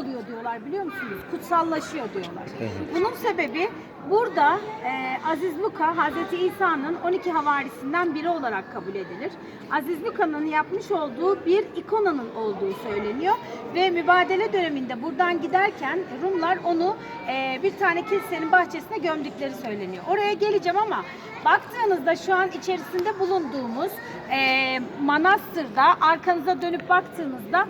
oluyor diyorlar biliyor musunuz? Kutsallaşıyor diyorlar. Bunun sebebi burada e, Aziz Luka Hazreti İsa'nın 12 havarisinden biri olarak kabul edilir. Aziz Luka'nın yapmış olduğu bir ikonanın olduğu söyleniyor ve mübadele döneminde buradan giderken Rumlar onu e, bir tane kilisenin bahçesine gömdükleri söyleniyor. Oraya geleceğim ama baktığınızda şu an içerisinde bulunduğumuz e, manastırda arkanıza dönüp baktığınızda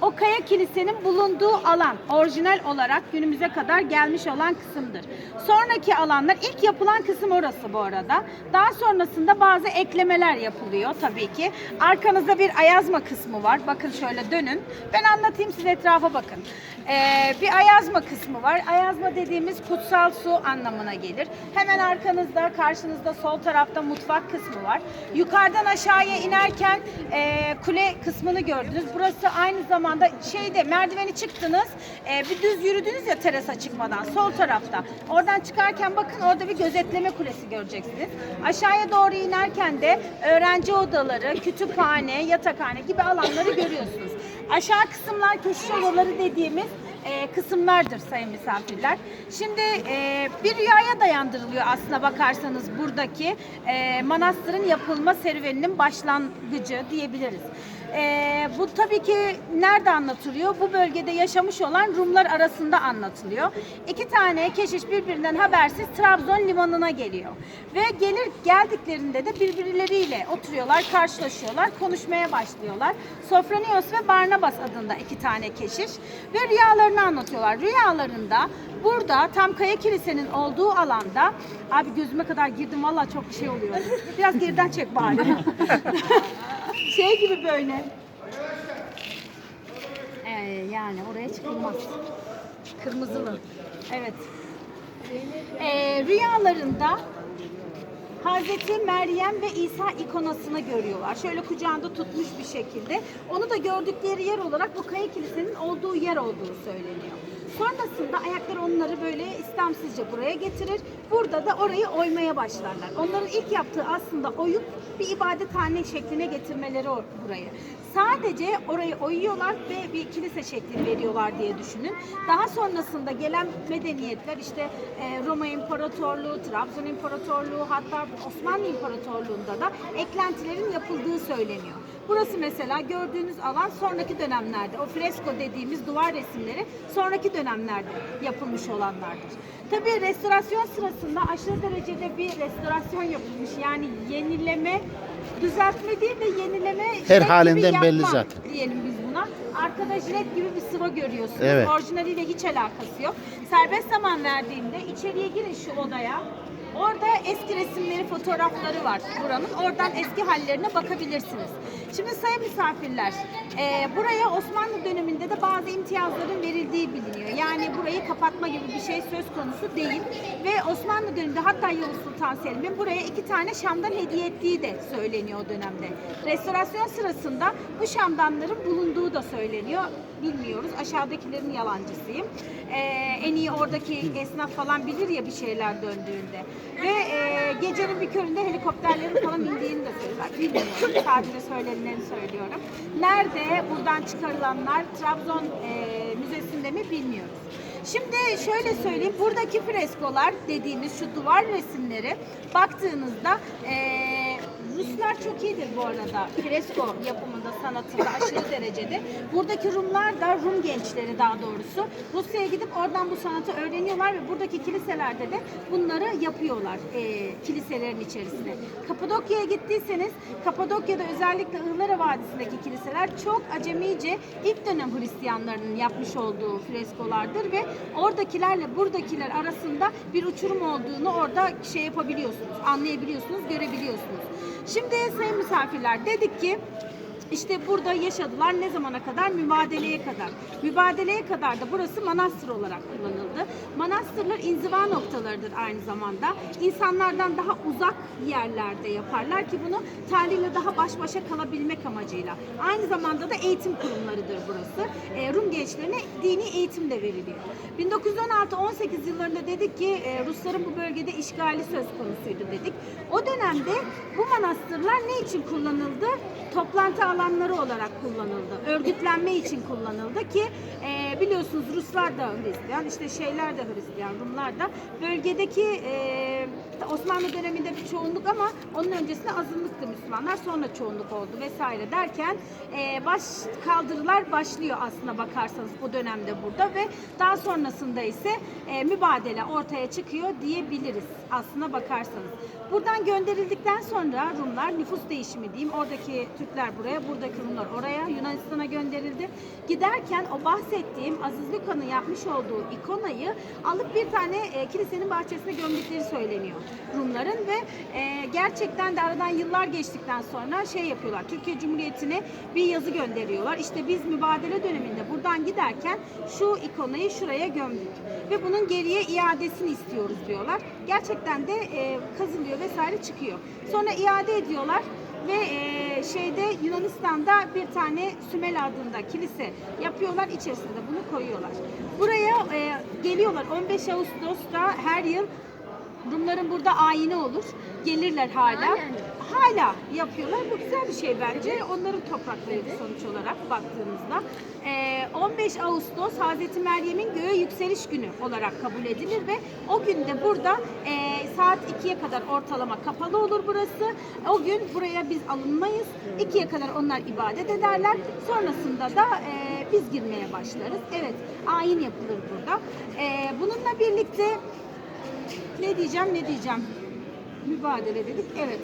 o kaya kilisenin bulunduğu alan orijinal olarak günümüze kadar gelmiş olan kısımdır. Sonraki alanlar ilk yapılan kısım orası bu arada. Daha sonrasında bazı eklemeler yapılıyor tabii ki. Arkanızda bir ayazma kısmı var. Bakın şöyle dönün. Ben anlatayım siz etrafa bakın. Ee, bir ayazma kısmı var. Ayazma dediğimiz kutsal su anlamına gelir. Hemen arkanızda, karşınızda sol tarafta mutfak kısmı var. Yukarıdan aşağıya inerken e, kule kısmını gördünüz. Burası aynı zamanda şeyde merdiveni çıktınız. e, bir düz yürüdünüz ya terasa çıkmadan sol tarafta. Oradan çıkarken bakın orada bir gözetleme kulesi göreceksiniz. Aşağıya doğru inerken de öğrenci odaları, kütüphane, yatakhane gibi alanları görüyorsunuz. Aşağı kısımlar keşiş odaları dediğimiz e, kısımlardır sayın misafirler. Şimdi e, bir rüyaya dayandırılıyor aslına bakarsanız buradaki e, manastırın yapılma serüveninin başlangıcı diyebiliriz. E, bu tabii ki nerede anlatılıyor? Bu bölgede yaşamış olan Rumlar arasında anlatılıyor. İki tane keşiş birbirinden habersiz Trabzon limanına geliyor. Ve gelir geldiklerinde de birbirleriyle oturuyorlar, karşılaşıyorlar, konuşmaya başlıyorlar. Sofronios ve Barnabas adında iki tane keşiş ve rüyalarını anlatıyorlar. Rüyalarında burada tam Kaya Kilise'nin olduğu alanda abi gözüme kadar girdim valla çok şey oluyor. Biraz geriden çek bari. şey gibi böyle. Ee, yani oraya çıkılmaz. Kırmızılı. Evet. Ee, rüyalarında Hazreti Meryem ve İsa ikonasını görüyorlar. Şöyle kucağında tutmuş bir şekilde. Onu da gördükleri yer olarak bu Kaya Kilise'nin olduğu yer olduğu söyleniyor. Sonrasında ayakları onları böyle istemsizce buraya getirir. Burada da orayı oymaya başlarlar. Onların ilk yaptığı aslında oyup bir ibadethane şekline getirmeleri burayı. Sadece orayı oyuyorlar ve bir kilise şekli veriyorlar diye düşünün. Daha sonrasında gelen medeniyetler işte e, Roma İmparatorluğu, Trabzon İmparatorluğu hatta Osmanlı İmparatorluğu'nda da eklentilerin yapıldığı söyleniyor. Burası mesela gördüğünüz alan sonraki dönemlerde o fresko dediğimiz duvar resimleri sonraki dönemlerde yapılmış olanlardır. Tabii restorasyon sırasında aşırı derecede bir restorasyon yapılmış. Yani yenileme, düzeltme değil de yenileme Her halinden belli zaten. diyelim biz buna. Arkada jilet gibi bir sıva görüyorsunuz. Evet. Orijinaliyle hiç alakası yok. Serbest zaman verdiğinde içeriye girin şu odaya. Orada eski resimleri, fotoğrafları var buranın. Oradan eski hallerine bakabilirsiniz. Şimdi sayın misafirler, e, buraya Osmanlı döneminde de bazı imtiyazların verildiği biliniyor. Yani burayı kapatma gibi bir şey söz konusu değil. Ve Osmanlı döneminde hatta Yavuz Sultan Selim'in buraya iki tane şamdan hediye ettiği de söyleniyor o dönemde. Restorasyon sırasında bu şamdanların bulunduğu da söyleniyor. Bilmiyoruz. Aşağıdakilerin yalancısıyım. E, en iyi oradaki esnaf falan bilir ya bir şeyler döndüğünde. Ve e, gecenin bir köründe helikopterlerin falan indiğini de söylüyorlar. Bilmiyorum. Sadece söylenenleri söylüyorum. Nerede buradan çıkarılanlar Trabzon e, Müzesi'nde mi bilmiyoruz. Şimdi şöyle söyleyeyim. Buradaki freskolar dediğimiz şu duvar resimleri baktığınızda e, Ruslar çok iyidir bu arada fresko yapımında sanatında aşırı derecede. Buradaki Rumlar da Rum gençleri daha doğrusu Rusya'ya gidip oradan bu sanatı öğreniyorlar ve buradaki kiliselerde de bunları yapıyorlar e, kiliselerin içerisine. Kapadokya'ya gittiyseniz Kapadokya'da özellikle Ihlara Vadisi'ndeki kiliseler çok acemice ilk dönem Hristiyanlarının yapmış olduğu freskolardır ve oradakilerle buradakiler arasında bir uçurum olduğunu orada şey yapabiliyorsunuz, anlayabiliyorsunuz, görebiliyorsunuz. Şimdi sayın misafirler dedik ki işte burada yaşadılar ne zamana kadar? Mübadeleye kadar. Mübadeleye kadar da burası manastır olarak kullanıldı. Manastırlar inziva noktalarıdır aynı zamanda. İnsanlardan daha uzak yerlerde yaparlar ki bunu Tanrı'yla daha baş başa kalabilmek amacıyla. Aynı zamanda da eğitim kurumlarıdır burası. E, Rum gençlerine dini eğitim de veriliyor. 1916-18 yıllarında dedik ki e, Rusların bu bölgede işgali söz konusuydu dedik. O dönemde bu manastırlar ne için kullanıldı? Toplantı alanları olarak kullanıldı. Örgütlenme için kullanıldı ki e, biliyorsunuz Ruslar da Hristiyan, işte şeyler de Hristiyan, Rumlar da. Bölgedeki e, Osmanlı döneminde bir çoğunluk ama onun öncesinde azınlıktı Müslümanlar. Sonra çoğunluk oldu vesaire derken e, baş kaldırılar başlıyor aslına bakarsanız bu dönemde burada ve daha sonrasında ise e, mübadele ortaya çıkıyor diyebiliriz aslına bakarsanız. Buradan gönderildikten sonra Rumlar nüfus değişimi diyeyim. Oradaki Türkler buraya, buradaki Rumlar oraya, Yunanistan'a gönderildi. Giderken o bahsettiğim Aziz Luka'nın yapmış olduğu ikonayı alıp bir tane e, kilisenin bahçesine gömdükleri söyleniyor Rumların ve e, gerçekten de aradan yıllar geçtikten sonra şey yapıyorlar. Türkiye Cumhuriyeti'ne bir yazı gönderiyorlar. İşte biz mübadele döneminde buradan giderken şu ikonayı şuraya gömdük ve bunun geriye iadesini istiyoruz diyorlar. Gerçekten de e, kazılıyor vesaire çıkıyor. Sonra iade ediyorlar ve e, şeyde Yunanistan'da bir tane Sümel adında kilise yapıyorlar. içerisinde de bunu koyuyorlar. Buraya e, geliyorlar 15 Ağustos'ta her yıl Rumların burada ayini olur. Gelirler hala. Halen. Hala yapıyorlar. Bu güzel bir şey bence. Onların topraklarıydı sonuç olarak baktığımızda. Ee, 15 Ağustos Hazreti Meryem'in göğe yükseliş günü olarak kabul edilir ve o günde burada e, saat 2'ye kadar ortalama kapalı olur burası. O gün buraya biz alınmayız. 2'ye kadar onlar ibadet ederler. Sonrasında da e, biz girmeye başlarız. Evet, ayin yapılır burada. E, bununla birlikte ne diyeceğim ne diyeceğim. Mübadele dedik. Evet.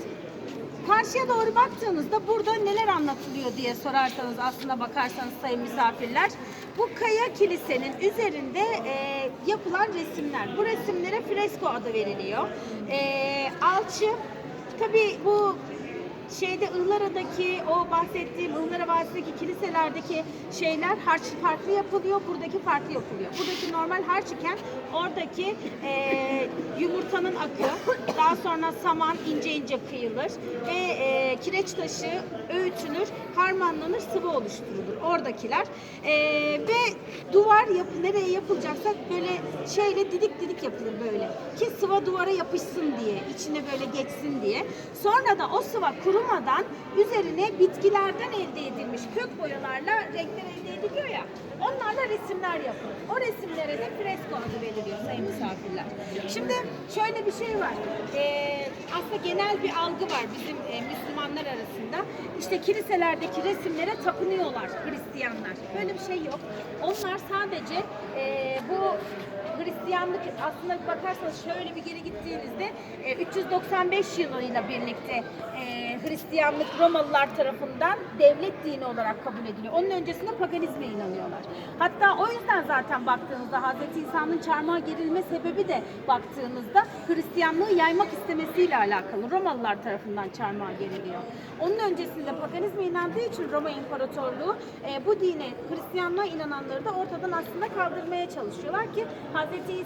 Karşıya doğru baktığınızda burada neler anlatılıyor diye sorarsanız aslında bakarsanız sayın misafirler. Bu kaya kilisenin üzerinde e, yapılan resimler. Bu resimlere fresko adı veriliyor. E, alçı tabii bu şeyde Ihlara'daki o bahsettiğim Ihlara Vadisi'ndeki kiliselerdeki şeyler harç farklı yapılıyor, buradaki farklı yapılıyor. Buradaki normal harç iken oradaki e, yumurtanın akı, daha sonra saman ince ince kıyılır ve e, kireç taşı öğütülür, harmanlanır, sıvı oluşturulur oradakiler. E, ve duvar yapı nereye yapılacaksa böyle şeyle didik didik yapılır böyle ki sıva duvara yapışsın diye, içine böyle geçsin diye. Sonra da o sıva kurumadan üzerine bitkilerden elde edilmiş kök boyalarla renkler elde ediliyor ya. Onlarla resimler yapılır. O resimlere de fresko adı veriliyor sayın misafirler. Şimdi şöyle bir şey var. Ee, aslında genel bir algı var bizim e, Müslümanlar arasında. İşte kiliselerdeki resimlere tapınıyorlar Hristiyanlar. Böyle bir şey yok. Onlar sadece e, bu Hristiyanlık aslında bakarsanız şöyle bir geri gittiğinizde e, 395 yılıyla birlikte e, Hristiyanlık Romalılar tarafından devlet dini olarak kabul ediliyor. Onun öncesinde paganizme inanıyorlar. Hatta o yüzden zaten baktığınızda Hz. İsa'nın çarmıha gerilme sebebi de baktığınızda Hristiyanlığı yaymak istemesiyle alakalı. Romalılar tarafından çarmıha geriliyor. Onun öncesinde paganizme inandığı için Roma İmparatorluğu e, bu dine Hristiyanlığa inananları da ortadan aslında kaldırmaya çalışıyorlar ki.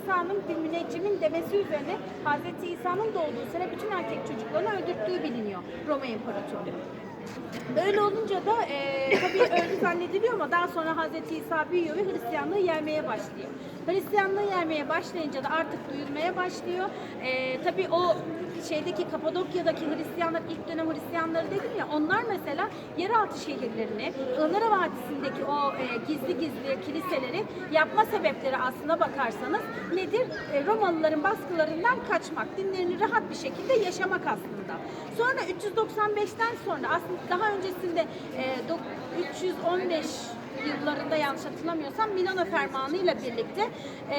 İsa'nın bir müneccimin demesi üzerine Hz. İsa'nın doğduğu sene bütün erkek çocuklarını öldürttüğü biliniyor Roma İmparatorluğu. Öyle olunca da e, tabii öldü zannediliyor ama daha sonra Hz. İsa büyüyor ve Hristiyanlığı yermeye başlıyor. Hristiyanlığı yermeye başlayınca da artık duyulmaya başlıyor. E, tabii o şeydeki Kapadokya'daki Hristiyanlar ilk dönem Hristiyanları dedim ya onlar mesela yeraltı şehirlerini Ilgara Vadisi'ndeki o e, gizli gizli kiliseleri yapma sebepleri aslına bakarsanız nedir? E, Romalıların baskılarından kaçmak, dinlerini rahat bir şekilde yaşamak aslında. Sonra 395'ten sonra aslında daha öncesinde e, dok- 315 yıllarında yanlış hatırlamıyorsam Milano Fermanı ile birlikte e,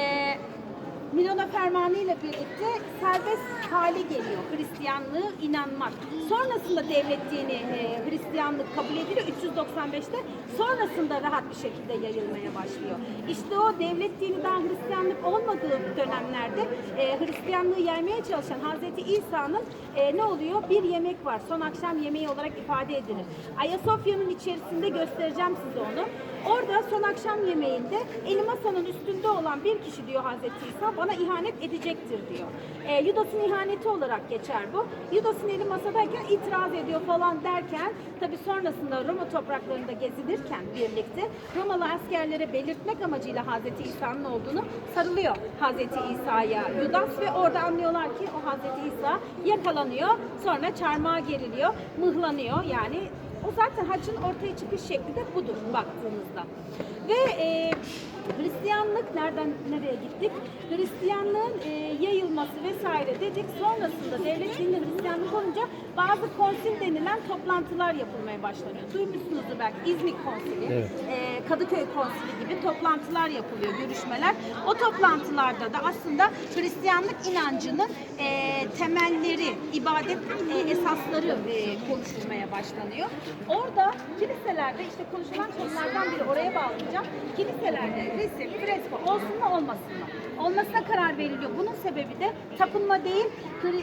Milano Fermanı ile birlikte serbest hale geliyor Hristiyanlığı inanmak. Sonrasında devlet dini e, Hristiyanlık kabul ediliyor 395'te. Sonrasında rahat bir şekilde yayılmaya başlıyor. İşte o devlet dini daha Hristiyanlık olmadığı dönemlerde e, Hristiyanlığı yaymaya çalışan Hazreti İsa'nın e, ne oluyor? Bir yemek var. Son akşam yemeği olarak ifade edilir. Ayasofya'nın içerisinde göstereceğim size onu. Orada son akşam yemeğinde eli masanın üstünde olan bir kişi diyor Hazreti İsa bana ihanet edecektir diyor. E, Yudas'ın ihaneti olarak geçer bu. Yudas'ın eli masadayken itiraz ediyor falan derken tabi sonrasında Roma topraklarında gezinirken birlikte Romalı askerlere belirtmek amacıyla Hazreti İsa'nın olduğunu sarılıyor Hazreti İsa'ya Yudas ve orada anlıyorlar ki o Hazreti İsa yakalanıyor sonra çarmıha geriliyor mıhlanıyor yani O zaten haccın ortaya çıkış şekli de budur baktığınızda. Ve e, Hristiyanlık nereden nereye gittik? Hristiyanlığın e, yayılması vesaire dedik. Sonrasında devlet dininin Hristiyanlık olunca bazı konsil denilen toplantılar yapılmaya başlanıyor. Duymuşsunuzdur belki İzmit Konsili, Evet. e, Kadıköy Konsili gibi toplantılar yapılıyor, görüşmeler. O toplantılarda da aslında Hristiyanlık inancının e, temelleri, ibadet e, esasları e, konuşulmaya başlanıyor. Orada kiliselerde işte konuşulan konulardan biri oraya bağlayacağım. Kiliselerde resim, fresko olsun mu olmasın mı? Olmasına karar veriliyor. Bunun sebebi de tapınma değil,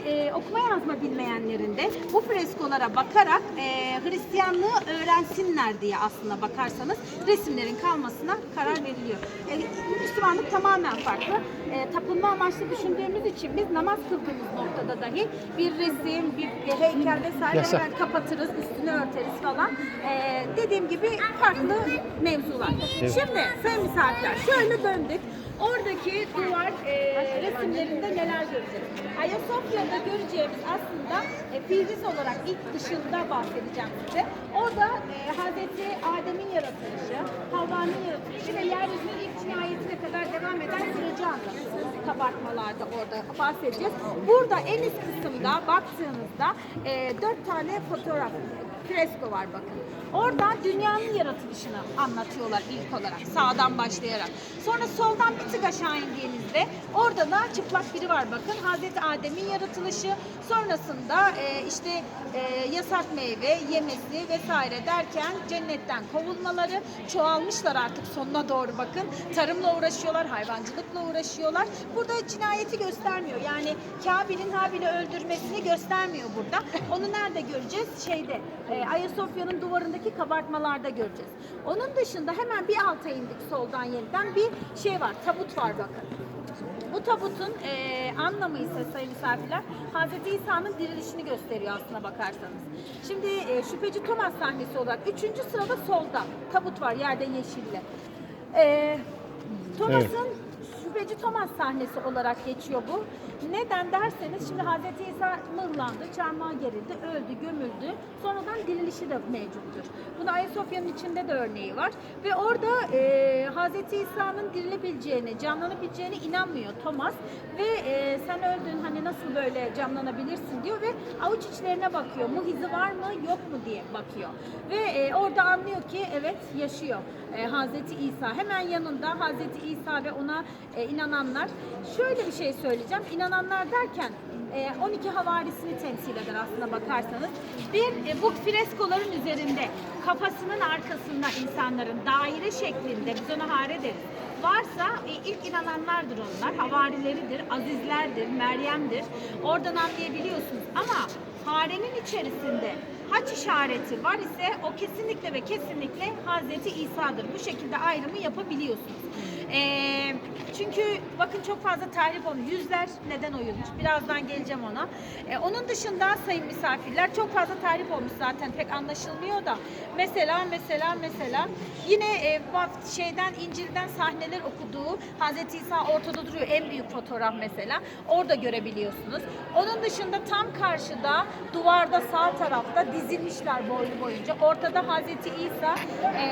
e, okuma yazma bilmeyenlerin de bu freskolara bakarak e, Hristiyanlığı öğrensinler diye aslında bakarsanız resimlerin kalmasına karar veriliyor. E, Müslümanlık tamamen farklı. E, tapınma amaçlı düşündüğümüz için biz namaz kıldığımız noktada dahi bir resim, bir heykel vesaire Yasak. hemen kapatırız, üstünü örteriz falan. E, dediğim gibi farklı mevzular. Evet. Şimdi sayın misafirler şöyle döndük. Oradaki duvar e, resimlerinde neler göreceğiz? Ayasofya'da göreceğimiz aslında e, Fihris olarak ilk dışında bahsedeceğim size. Orada e, Hazreti Adem'in yaratılışı, Havva'nın yaratılışı ve yeryüzünün ilk cinayetine kadar devam eden süreci anlatıyor. Kabartmalarda orada bahsedeceğiz. Burada en üst kısımda baktığınızda e, dört tane fotoğraf, fresko var bakın. Orada dünyanın yaratılışını anlatıyorlar ilk olarak sağdan başlayarak. Sonra soldan bir tık aşağı indiğinizde orada da çıplak biri var bakın. Hazreti Adem'in yaratılışı sonrasında e, işte e, yasak meyve yemesi vesaire derken cennetten kovulmaları çoğalmışlar artık sonuna doğru bakın. Tarımla uğraşıyorlar, hayvancılıkla uğraşıyorlar. Burada cinayeti göstermiyor. Yani Kabil'in Habil'i öldürmesini göstermiyor burada. Onu nerede göreceğiz? Şeyde e, Ayasofya'nın duvarındaki kabartmalarda göreceğiz. Onun dışında hemen bir alta indik soldan yeniden bir şey var. Tabut var bakın. Bu tabutun e, anlamı ise sayın misafirler Hz. İsa'nın dirilişini gösteriyor aslına bakarsanız. Şimdi e, şüpheci Thomas sahnesi olarak 3. sırada solda tabut var yerde yeşille. E, Thomas'ın şüpheci Thomas sahnesi olarak geçiyor bu. Neden derseniz şimdi Hz. İsa mıhlandı, çarmıha gerildi, öldü, gömüldü. Sonradan dirilişi de mevcuttur. Bunu Ayasofya'nın içinde de örneği var. Ve orada e, Hz. İsa'nın dirilebileceğine, canlanabileceğine inanmıyor Thomas. Ve e, sen öldün hani nasıl böyle canlanabilirsin diyor ve avuç içlerine bakıyor. Mu izi var mı yok mu diye bakıyor. Ve e, orada anlıyor ki evet yaşıyor e, Hazreti İsa. Hemen yanında Hazreti İsa ve ona e, inananlar. Şöyle bir şey söyleyeceğim. İnananlar derken e, 12 havarisini temsil eder aslında bakarsanız. Bir, e, bu freskoların üzerinde kafasının arkasında insanların daire şeklinde, biz ona hare deriz. Varsa e, ilk inananlardır onlar, havarileridir, azizlerdir, Meryem'dir. Oradan anlayabiliyorsunuz. Ama farenin içerisinde haç işareti var ise o kesinlikle ve kesinlikle Hazreti İsa'dır. Bu şekilde ayrımı yapabiliyorsunuz. Ee, çünkü bakın çok fazla tahrip olmuş. Yüzler neden oyulmuş? Birazdan geleceğim ona. Ee, onun dışında sayın misafirler çok fazla tahrip olmuş zaten pek anlaşılmıyor da. Mesela mesela mesela yine e, şeyden İncil'den sahneler okuduğu Hazreti İsa ortada duruyor. En büyük fotoğraf mesela. Orada görebiliyorsunuz. Onun dışında tam karşıda duvarda sağ tarafta dizilmişler boylu boyunca. Ortada Hazreti İsa e,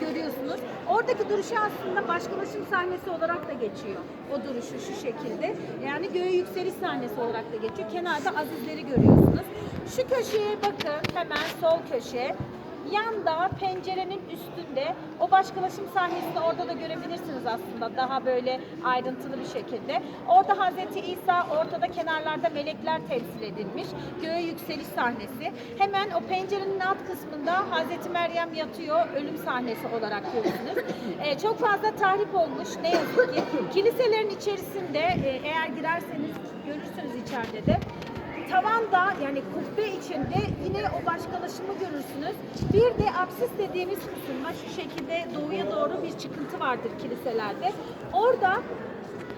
görüyorsunuz. Oradaki duruşu aslında başkalaşım sahnesi olarak da geçiyor. O duruşu şu şekilde. Yani göğe yükseliş sahnesi olarak da geçiyor. Kenarda azizleri görüyorsunuz. Şu köşeye bakın hemen sol köşe. Yanda pencerenin üstünde o başkalaşım sahnesini orada da görebilirsiniz aslında daha böyle ayrıntılı bir şekilde. Orada Hazreti İsa ortada kenarlarda melekler temsil edilmiş. Göğe yükseliş sahnesi. Hemen o pencerenin alt kısmında Hazreti Meryem yatıyor ölüm sahnesi olarak görürsünüz. Ee, çok fazla tahrip olmuş ne yazık ki. Kiliselerin içerisinde e, eğer girerseniz görürsünüz içeride de tavanda yani kubbe içinde yine o başkalaşımı görürsünüz. Bir de apsis dediğimiz kısım var. Şu şekilde doğuya doğru bir çıkıntı vardır kiliselerde. Orada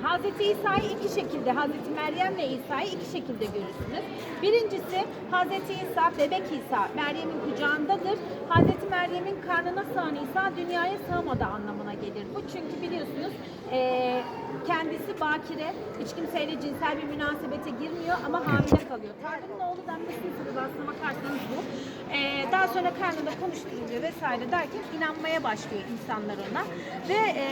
Hazreti İsa'yı iki şekilde, Hazreti Meryem ve İsa'yı iki şekilde görürsünüz. Birincisi Hazreti İsa, bebek İsa, Meryem'in kucağındadır. Hazreti Meryem'in karnına sığan İsa dünyaya sığmadı anlamına gelir bu. Çünkü biliyorsunuz eee Kendisi bakire, hiç kimseyle cinsel bir münasebete girmiyor ama hamile kalıyor. Tanrı'nın oğlu denmesinin aslına bakarsanız bu. Ee, daha sonra karnında konuşturuluyor vesaire derken inanmaya başlıyor insanlar ona. Ve e,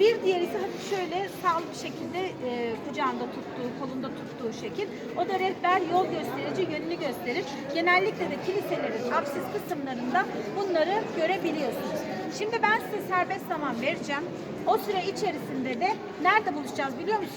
bir diğeri ise hafif şöyle sağ bir şekilde e, kucağında tuttuğu, kolunda tuttuğu şekil. O da rehber, yol gösterici, yönünü gösterir. Genellikle de kiliselerin apsis kısımlarında bunları görebiliyorsunuz. Şimdi ben size serbest zaman vereceğim. O süre içerisinde de nerede buluşacağız biliyor musunuz?